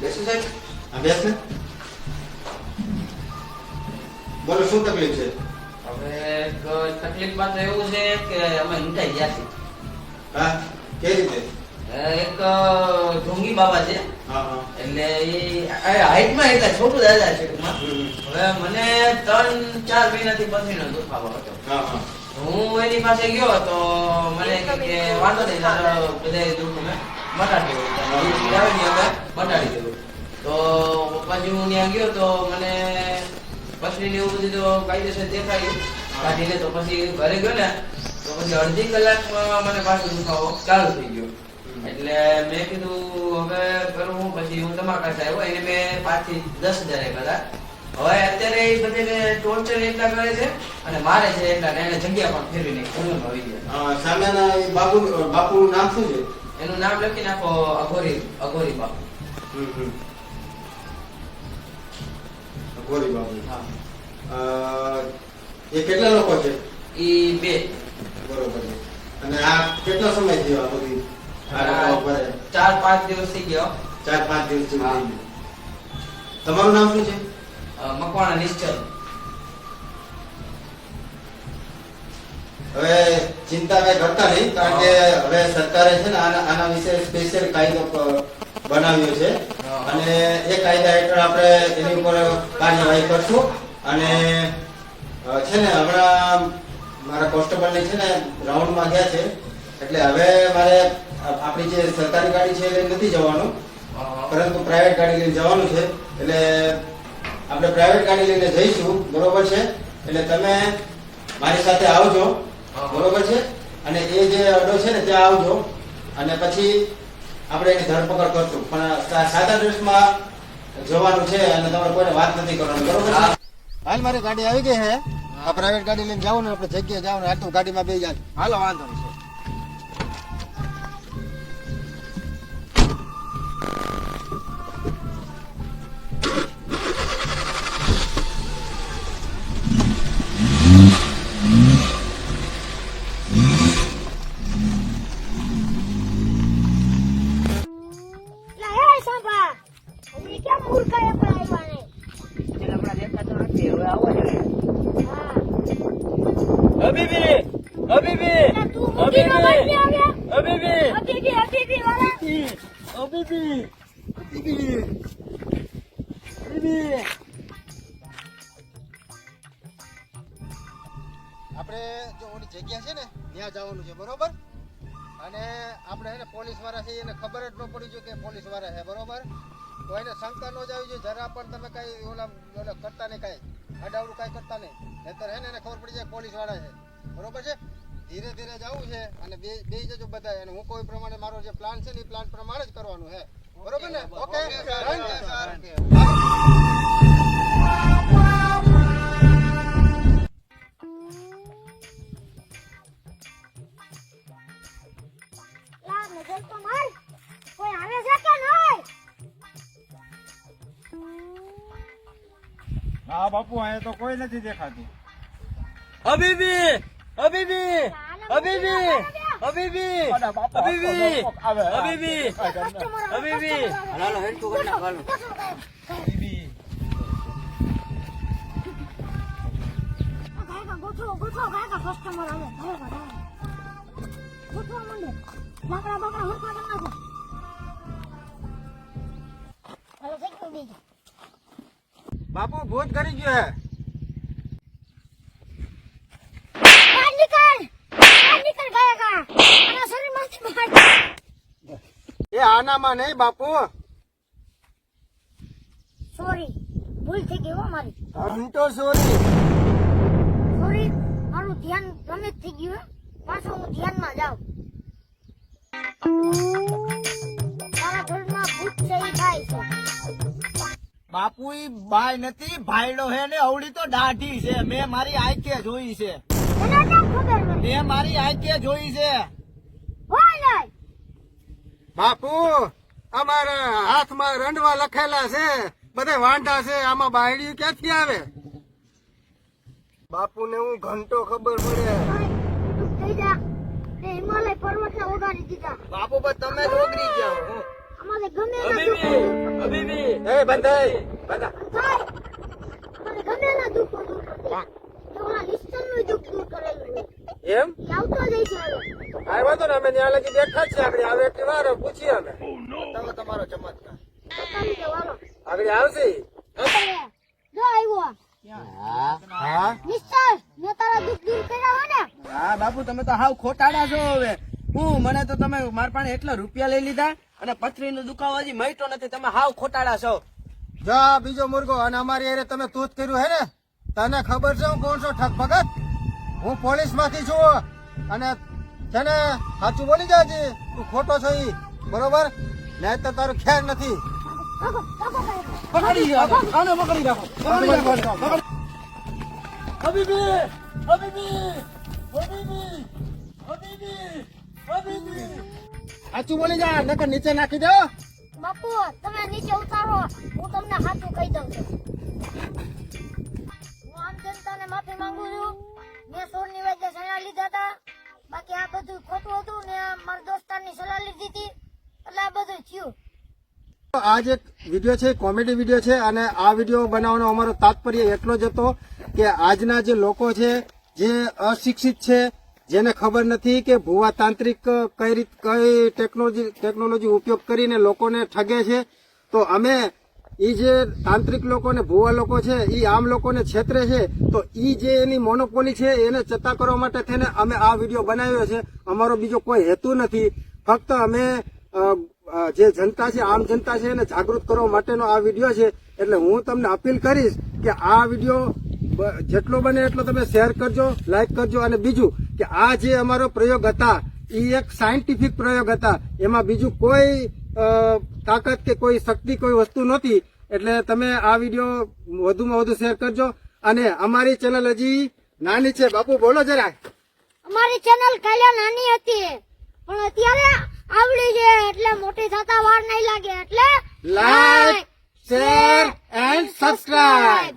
બેસી સાહેબ. આ બેસ ને. બોલો શું તકલીફ છે? હવે તકલીફમાં તો એવું છે કે અમે ઊંટાઈ ગયા છીએ. હા? કેવી રીતે? એક ઢોંગી બાબા છે. હા હા. એટલે એ હાઈટમાં એટલે છોટું દાદા છે હવે મને ત્રણ ચાર મહિનાથી પથરીનો દુખાવો હતો હા હા. હું એની પાસે ગયો તો મને કે વાંધો નહીં બધા દુઃખ અમે મટાડી મટાડી દઉં તો પછી હું ત્યાં ગયો તો મને પથરી ને એવું બધું તો કાયદેસર દેખાયું. કાઢીને તો પછી ઘરે ગયો ને તો પછી અડધી કલાકમાં મને પાછો દુખાવો ચાલુ થઈ ગયો. એટલે મેં કીધું હવે કરું હું પછી હું તમારા પાસે આવ્યો. એને મેં પાંચથી દસ હજાર આપ્યા હતા. હવે અત્યારે એ બધાને ટોર્ચર એટલા કરે છે અને મારે છે એટલા એને જગ્યા પણ ફેરવી નાખી આવી ગયા સામેના બાપુ બાપુનું નામ શું છે? એનું નામ લખી નાખો અઘોરી અઘોરી બાપુ. ગોરી બાબુ હા. એ કેટલા લોકો છે? એ બે. બરોબર છે. અને આ કેટલો સમય થયો આ બધી? ચાર પાંચ દિવસ થઈ ગયો. ચાર પાંચ દિવસ. તમારું નામ શું છે? મકવાણા નિશ્ચલ. હવે ચિંતા કઈ કરતા નહીં કારણ કે હવે સરકારે છે ને આના વિશે સ્પેશિયલ કાયદો બનાવ્યો છે. અને એ કાયદા હેઠળ આપણે એની ઉપર કાર્યવાહી કરશું. અને છે ને હમણાં મારા કોન્સ્ટેબલ છે ને રાઉન્ડમાં ગયા છે. એટલે હવે મારે આપણી જે સરકારી ગાડી છે એ નથી જવાનું. પરંતુ પ્રાઇવેટ ગાડી લઈને જવાનું છે. એટલે આપણે પ્રાઇવેટ ગાડી લઈને જઈશું. બરોબર છે? એટલે તમે મારી સાથે આવજો. બરોબર છે? અને એ જે અડ્ડો છે ને, ત્યાં આવજો. અને પછી આપણે એની ધરપકડ કરશું. પણ સાદા ડ્રેસમાં જવાનું છે અને તમારે કોઈને વાત નથી કરવાની. બરોબર હાલ, મારી ગાડી આવી ગઈ આ પ્રાઇવેટ ગાડી લઈને જાવ ને, આપણે જગ્યાએ જાવ ને આટલું ગાડીમાં બે જાય હાલો, વાંધો નહીં. લા હે સાંભા હજી કેમ મૂર્ખા એકલા આવ્યા ને? હા. હબીબી હબીબી હબીબી હબીબી હબીબી વાળા. હબીબી હબીબી હબીબી આપણે જો ઓની જગ્યા છે ને ત્યાં જવાનું છે બરોબર? અને આપણે એને પોલીસવાળા છે એને ખબર જ ન પડી જો કે પોલીસવાળા છે બરોબર? તો એને શંકા ન જ આવી જોઈએ જરા પણ તમે કઈ ઓલા ઓલા કરતા નહીં કઈ અડાવડું કઈ કરતા નહીં. નહીતર હે ને એને ખબર પડી જાય પોલીસવાળા છે. બરોબર છે? ધીરે ધીરે જવું છે અને બે બે જજો બધા અને હું કોઈ પ્રમાણે મારો જે પ્લાન છે ને એ પ્લાન પ્રમાણે જ કરવાનું છે. બરોબર ને? ઓકે. લા તો માર કોઈ આવે છે કે નહીં હા બાપુ અહીંયા તો કોઈ નથી દેખાતું. હબીબી હબીબી હબીબી હબીબી હબીબી હબીબી હબીબી હાલો હેડ તું કરી નાખ હાલો. હબીબી ગોઠો ગોઠો કાકા કસ્ટમર આવે. બરાબર આવે ગોઠવા માંડે. લાકડા બાકડા હરખા કરી નાખો. હાલો જઈ બેજો. બાપુ ભૂત કરી ગયો હે. ગયા એ આનામાં નહીં બાપુ. સોરી ભૂલ થઈ ગઈ હો મારી. ઘંટો સોરી સોરી મારું ધ્યાન ભ્રમિત થઈ ગયું. પાછું હું ધ્યાનમાં બાપુ બાય નથી ભાઈડો હે ને અવળી તો દાઢી છે. મેં મારી આંખે જોઈ છે. મેં મારી આંખે જોઈ છે. બાપુ અમારા હાથમાં રંડવા લખેલા છે. બધા વાંઢા છે. આમાં બાયડી ક્યાંથી આવે? બાપુ ને હું ઘંટો ખબર પડે. તે હિમાલય પર્વતને દીધા. બાપુ પર તમે જ ગયા અમારે ગમે ના હબીબી દુઃખ એ બંધાઈ બંધા. અમારે ગમે ના દુખ દૂર કરે નું દુખ દૂર કરેલું એમ? આવતો જઈ હશે હવે. આ વાંધો ને અમે ત્યાં લગી બેઠા જ છે આગળ આવે એટલી વાર પૂછીએ અમે. તમે તમારો ચમત્કાર. આગળ આવશે? જો આવ્યો હા? મિસ્ટર મેં તારા દુઃખ દૂર કર્યા હોય ને હા બાપુ તમે તો હાવ ખોટાડા છો હવે. હું મને તો તમે મારા પાસે એટલા રૂપિયા લઈ લીધા અને પથરી નો દુખાવો હજી મટ્યો નથી. તમે હાવ ખોટાડા છો. જા બીજો મુર્ગો અને અમારી એરે તમે તૂત કર્યું હે ને? તને ખબર છે હું કોણ છો? ઠગ ભગત? હું પોલીસમાંથી છું. અને છે ને સાચું બોલી જાજે તું ખોટો છો ઈ. બરોબર? નહીં તો તારું ખ્યાલ નથી. પકડી રાખો. પકડી રાખો. પકડી રાખો. હબીબી હબીબી સાચું બોલી જા નકર નીચે નાખી દો બાપુ તમે નીચે ઉતારો. હું તમને સાચું કહી દઉં છું. હું આમ જનતાને માફી માંગુ છું. મેં સોરની વચ્ચે સલાહ લીધા હતા. બાકી આ બધું ખોટું હતું ને આ મારા દોસ્તારની સલાહ લીધી હતી. એટલે આ બધું થયું. આ જે વીડિયો છે કોમેડી વીડિયો છે અને આ વીડિયો બનાવવાનો અમારો તાત્પર્ય એટલો જ હતો કે આજના જે લોકો છે જે અશિક્ષિત છે, જેને ખબર નથી કે ભુવા તાંત્રિક કઈ રીત, કઈ ટેકનોલોજી ટેકનોલોજી ઉપયોગ કરીને લોકોને ઠગે છે. તો અમે એ જે તાંત્રિક લોકો ને ભુવા લોકો છે એ આમ લોકોને છેતરે છે, તો એ જે એની મોનોપોલી છે, એને ચતા કરવા માટે થઈને અમે આ વીડિયો બનાવ્યો છે. અમારો બીજો કોઈ હેતુ નથી. ફક્ત અમે જે જનતા છે, આમ જનતા છે, એને જાગૃત કરવા માટેનો આ વીડિયો છે. એટલે હું તમને અપીલ કરીશ કે આ વીડિયો જેટલો બને એટલો તમે શેર કરજો લાઈક કરજો અને બીજું કે આ જે અમારો પ્રયોગ હતા એ એક સાયન્ટિફિક પ્રયોગ હતા. એમાં બીજું કોઈ તાકાત કે કોઈ શક્તિ કોઈ વસ્તુ નહોતી. એટલે તમે આ વીડિયો વધુમાં વધુ શેર કરજો. અને અમારી ચેનલ હજી નાની છે. બાપુ બોલો જરા અમારી ચેનલ કાલે નાની હતી. પણ અત્યારે આવડી છે. એટલે મોટી થતા વાર નહીં લાગે. એટલે લાઈક શેર એન્ડ સબસ્ક્રાઇબ